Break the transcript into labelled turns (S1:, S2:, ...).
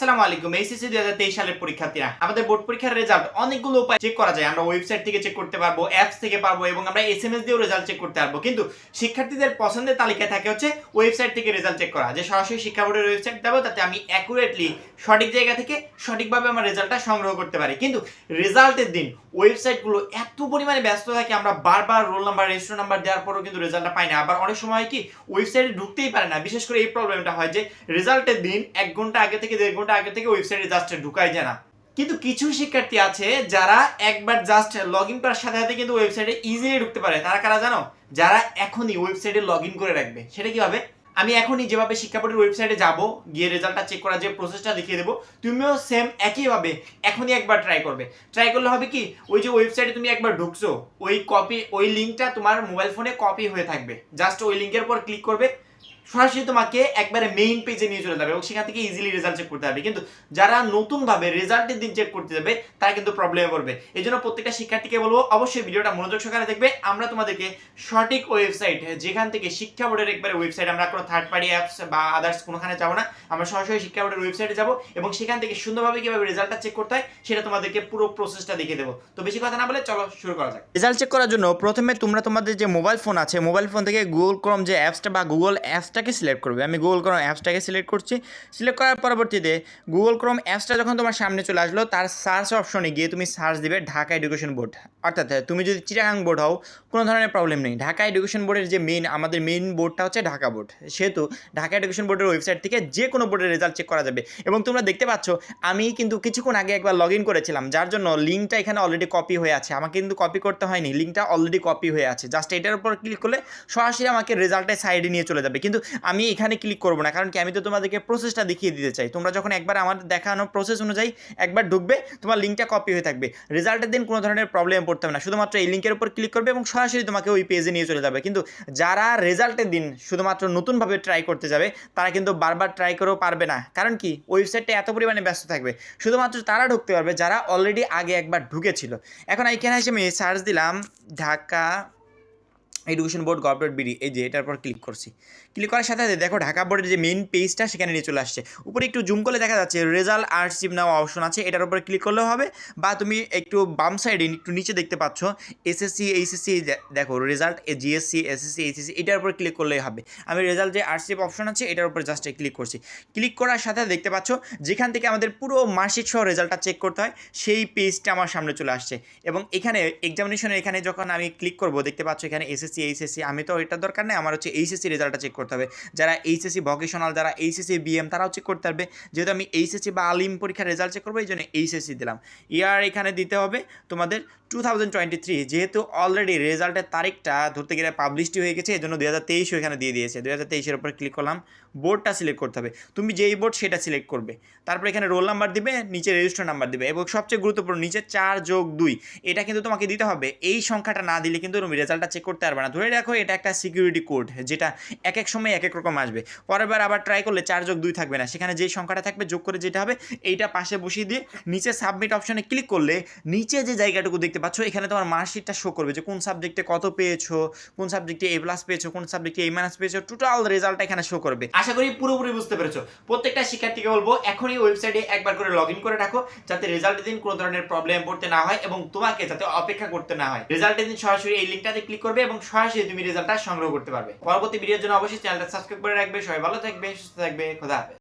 S1: আসসালামু আলাইকুম এইচএসসি দুই হাজার তেইশ সালের পরীক্ষার্থীরা। আমাদের বোর্ড পরীক্ষার রেজাল্ট অনেকগুলো উপায় চেক করা যায়। আমরা ওয়েবসাইট থেকে চেক করতে পারব অ্যাপস থেকে পারব এবং আমরা এস এম এস দিয়েও রেজাল্ট চেক করতে পারব। কিন্তু শিক্ষার্থীদের পছন্দের তালিকায় থাকে হচ্ছে ওয়েবসাইট থেকে রেজাল্ট চেক করা। যে সরাসরি শিক্ষা বোর্ডের ওয়েবসাইট দেবো, তাতে আমি অ্যাকুরেটলি সঠিক জায়গা থেকে সঠিকভাবে আমার রেজাল্টটা সংগ্রহ করতে পারি। কিন্তু রেজাল্টের দিন ওয়েবসাইটগুলো এত পরিমাণে ব্যস্ত থাকে, আমরা বারবার রোল নাম্বার রেজিস্টার নাম্বার দেওয়ার পরেও কিন্তু রেজাল্টটা পাই না। আবার অনেক সময় কি ওয়েবসাইটে ঢুকতেই পারে না। বিশেষ করে এই প্রবলেমটা হয় যে রেজাল্টের দিন এক ঘণ্টা আগে থেকে দেড় ঘণ্টা আগে থেকে ওয়েবসাইটে জাস্ট ঢুকাই যায় না। কিন্তু কিছু শিক্ষার্থী আছে যারা একবার জাস্ট লগ ইন করার সাথে সাথে কিন্তু ওয়েবসাইটে ইজিলি ঢুকতে পারে। তারা কারা জানো? যারা এখনই ওয়েবসাইটে লগ ইন করে রাখবে। সেটা কীভাবে? আমি এখনই যেভাবে শিক্ষা বোর্ডের ওয়েবসাইটে যাব, গিয়ে রেজাল্টটা চেক করার যে প্রসেসটা দেখিয়ে দেবো, তুমিও সেম একইভাবে এখনই একবার ট্রাই করবে। ট্রাই করলে হবে কি? ওই যে ওয়েবসাইটে তুমি একবার ঢুকছো, ওই কপি ওই লিঙ্কটা তোমার মোবাইল ফোনে কপি হয়ে থাকবে। জাস্ট ওই লিঙ্কের উপর ক্লিক করবে সরাসরি তোমাকে একবারে মেইন পেজে নিয়ে চলে যাবে এবং সেখান থেকে ইজিলি রেজাল্ট চেক করতে হবে কিন্তু যারা নতুনভাবে রেজাল্টের দিন চেক করতে যাবে, তারা কিন্তু প্রবলেমে পড়বে। এই জন্য প্রত্যেকটা শিক্ষার্থীকে বলব, অবশ্যই ভিডিওটা মনোযোগ সহকারে দেখবে। আমরা তোমাদেরকে সঠিক ওয়েবসাইট যেখান থেকে শিক্ষা বোর্ডের একবারে ওয়েবসাইট আমরা কোনো থার্ড পার্টি অ্যাপস বা আদার্স কোনোখানে যাব না। আমরা সরাসরি শিক্ষা বোর্ডের ওয়েবসাইটে যাব এবং সেখান থেকে সুন্দরভাবে কীভাবে রেজাল্টটা চেক করতে হয়, সেটা তোমাদেরকে পুরো প্রসেসটা দেখিয়ে দেবো। তো বেশি কথা না বলে চলো শুরু করা যাক। রেজাল্ট চেক করার জন্য প্রথমে তোমরা তোমাদের যে মোবাইল ফোন আছে মোবাইল ফোন থেকে গুগল ক্রোম যে অ্যাপসটা বা গুগল অ্যাপসটাকে সিলেক্ট করবে। আমি গুগল ক্রোম অ্যাপসটাকে সিলেক্ট করছি। সিলেক্ট করার পরবর্তীতে গুগল ক্রোম অ্যাপসটা যখন তোমার সামনে চলে আসলো, তার সার্চ অপশনে গিয়ে তুমি সার্চ দিবে ঢাকা এডুকেশন বোর্ড অর্থাৎ তুমি যদি চিটাগাং বোর্ড হও, কোনো ধরনের প্রবলেম নেই। ঢাকা এডুকেশন বোর্ডের যে মেইন আমাদের মেইন বোর্ডটা হচ্ছে ঢাকা বোর্ড সেহেতু ঢাকা এডুকেশন বোর্ডের ওয়েবসাইট থেকে যে কোনো বোর্ডের রেজাল্ট চেক করা যাবে। এবং তোমরা দেখতে পাচ্ছ, আমি কিন্তু কিছুক্ষণ আগে একবার লগ ইন করেছিলাম, যার জন্য লিঙ্কটা এখানে অলরেডি কপি হয়ে আছে। আমাকে কিন্তু কপি করতে হয়নি লিঙ্কটা অলরেডি কপি হয়ে আছে। জাস্ট এটার উপর ক্লিক করলে সরাসরি আমাকে রেজাল্টের সাইডে নিয়ে চলে যাবে। কিন্তু আমি এখানে ক্লিক করব না। কারণ কি, আমি তো তোমাদেরকে প্রসেসটা দেখিয়ে দিতে চাই। তোমরা যখন একবার আমার দেখানো প্রসেস অনুযায়ী একবার ঢুকবে, তোমার লিঙ্কটা কপি হয়ে থাকবে। রেজাল্টের দিন কোনো ধরনের প্রবলেম পড়তে হবে না। শুধুমাত্র এই লিঙ্কের উপর ক্লিক করবে এবং সরাসরি তোমাকে ওই পেজে নিয়ে চলে যাবে। কিন্তু যারা রেজাল্টের দিন শুধুমাত্র নতুনভাবে ট্রাই করতে যাবে, তারা কিন্তু বারবার ট্রাই করেও পারবে না। কারণ কি ওয়েবসাইটটা এত পরিমাণে ব্যস্ত থাকবে। শুধুমাত্র তারা ঢুকতে পারবে যারা অলরেডি আগে একবার ঢুকেছিল। এখন এইখানে এসে আমি সার্চ দিলাম Dhaka education board dot BD এই যে, এটার পর ক্লিক করছি। ক্লিক করার সাথে সাথে দেখো ঢাকা বোর্ডের যে মেইন পেজটা সেখানে নিয়ে চলে আসছে। উপরে একটু জুম করলে দেখা যাচ্ছে রেজাল্ট আর্টসিপ নেওয়া অপশন আছে। এটার উপরে ক্লিক করলেও হবে। বা তুমি একটু বাম সাইডে একটু নিচে দেখতে পাচ্ছ এসএসসি এইচএসসি দেখো রেজাল্ট জিএসসি এসএসসি এইচএসসি এটার উপর ক্লিক করলেই হবে। আমি রেজাল্ট যে আর্টসিপ অপশন আছে, এটার উপর জাস্ট ক্লিক করছি। ক্লিক করার সাথে দেখতে পাচ্ছ, যেখান থেকে আমাদের পুরো মার্কশিট সহ রেজাল্টটা চেক করতে হয়, সেই পেজটা আমার সামনে চলে আসছে। এবং এখানে এক্সামিনেশনের এখানে যখন আমি ক্লিক করব, দেখতে পাচ্ছ এখানে এসএসসি এইচএসসি আমি তো এটা দরকার নেই, আমার হচ্ছে এইচএসসি রেজাল্টটা চেক করতে হবে। যারা এইচএসসি ভকেশনাল যারা এইচএসসি বিএম তারাও চেক করতে পারবে। যেহেতু আমি এইচএসসি বা আলিম পরীক্ষার রেজাল্ট চেক করব এই জন্য এইচএসসি দিলাম। ইয়ার এখানে দিতে হবে তোমাদের টু যেহেতু অলরেডি রেজাল্টের তারিখটা ধরতে গেলে পাবলিশটি হয়ে গেছে এই জন্য দুই হাজার তেইশও এখানে দিয়ে দিয়েছে। দুই হাজার তেইশের উপর ক্লিক করলাম বোর্ডটা সিলেক্ট করতে হবে। তুমি যেই বোর্ড সেটা সিলেক্ট করবে। তারপর এখানে রোল নাম্বার দিবে, নিচে রেজিস্টার নাম্বার দিবে এবং সবচেয়ে গুরুত্বপূর্ণ নিচে চার যোগ দুই, এটা কিন্তু তোমাকে দিতে হবে। এই সংখ্যাটা না দিলে কিন্তু তুমি রেজাল্টটা চেক করতে পারবে না। ধরে রাখো এটা একটা সিকিউরিটি কোড যেটা এক এক সময় এক এক রকম আসবে। পরের বার আবার ট্রাই করলে চার যোগ দুই থাকবে না। সেখানে যেই সংখ্যাটা থাকবে, যোগ করে যেটা হবে, এইটা পাশে বসিয়ে দিয়ে নিচে সাবমিট অপশনে ক্লিক করলে নিচে যে জায়গাটুকু দেখতে পাচ্ছ, এখানে তোমার মার্কশিটটা শো করবে যে কোন সাবজেক্টে কত পেয়েছ, কোন সাবজেক্টে এ প্লাস পেয়েছ, কোন সাবজেক্টে এ মাইনাস পেয়েছ টোটাল রেজাল্টটা এখানে শো করবে। আশা করি পুরোপুরি বুঝতে পেরেছ। প্রত্যেকটা শিক্ষার্থীকে বলব, এখনই ওয়েবসাইটে একবার করে লগ করে রাখো, যাতে রেজাল্টের দিন কোনো ধরনের প্রবলেম পড়তে না হয় এবং তোমাকে যাতে অপেক্ষা করতে না হয়। রেজাল্টের দিন সরাসরি এই লিঙ্কটাতে ক্লিক করবে এবং সরাসরি তুমি রেজাল্টটা সংগ্রহ করতে পারবে। পরবর্তী ভিডিওর জন্য অবশ্যই চ্যানেলটা সাবস্ক্রাইব করে রাখবে। সবাই ভালো থাকবে, সুস্থ থাকবে, খোদা হাফেজ।